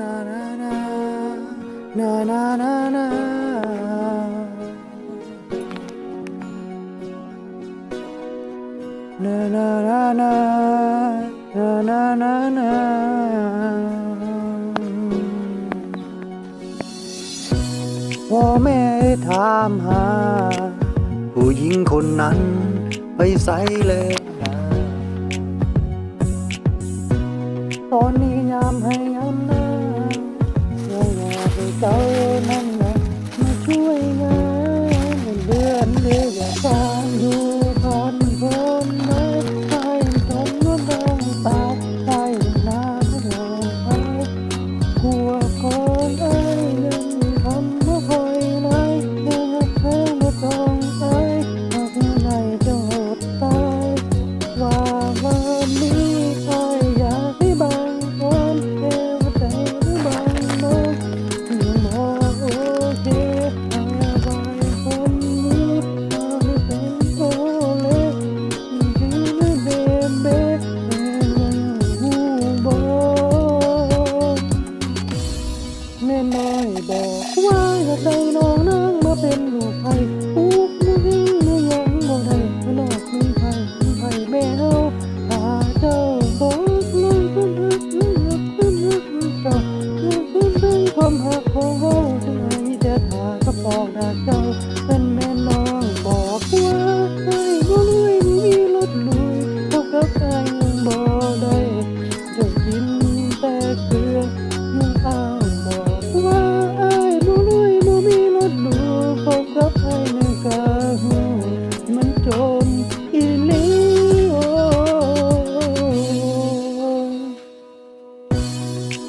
นาาแม่ถามหา ผู้หญิงคนนั้นไปใส่เลยตอนนี้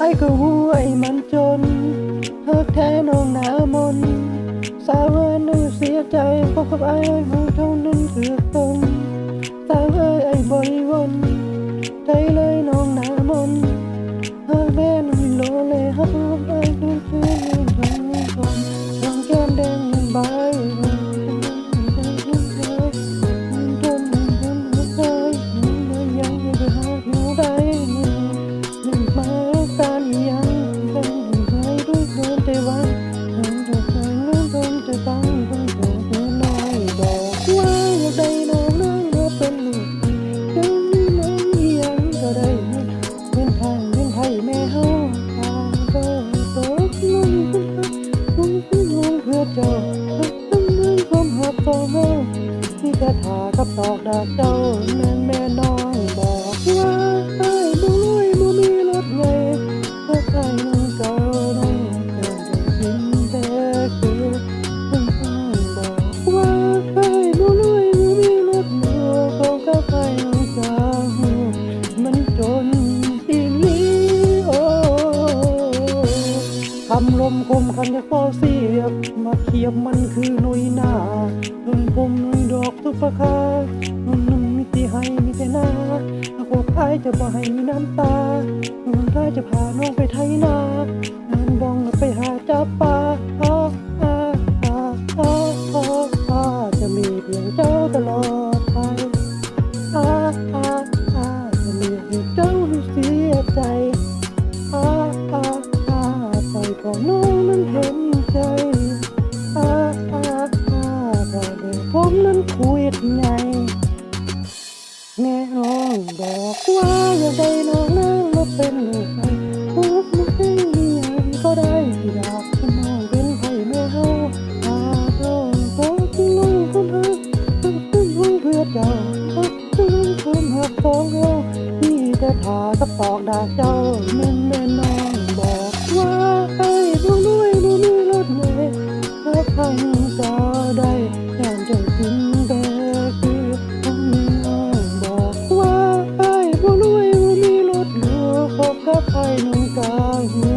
ไอ้ก็รู้ไอ้มันจนหักแท้น้องหน้ามน สาวเอยนึกเสียใจพบกับไอ้ไอ้หูเท่านั้น เจ้ที่จะถากับดอกดาเจ้าแม่แม่น้องำลมคมคันจะฟอเสียบมาเคียบมันคือหน่วยหน้านุนพมหนุ่นดอกทุกประคาหนุ่นนุ่นมิติให้มิแต่หน้าถ้าโคกอายจะบ่ให้มีน้ำตาหนุนได้จะพาน้องไปไทยนาเดินบองไปหา บอกว่าอย่ากได้น้องนั่งมาเป็นลูกไม้ทุกมือให้มีอันก็ได้อยากเป็นน้องเป็นไผ่เม่เฮาหาเราบอกที่น้องคนหักต้องเป็นห้องเพื่อเจ้าฮักต้องคนหากของเราที่จะทากับตอกดาเจ้าแม่นแม่น้องบอกว่าไอ้น้องด้วย พบกับไอ้น้องกาย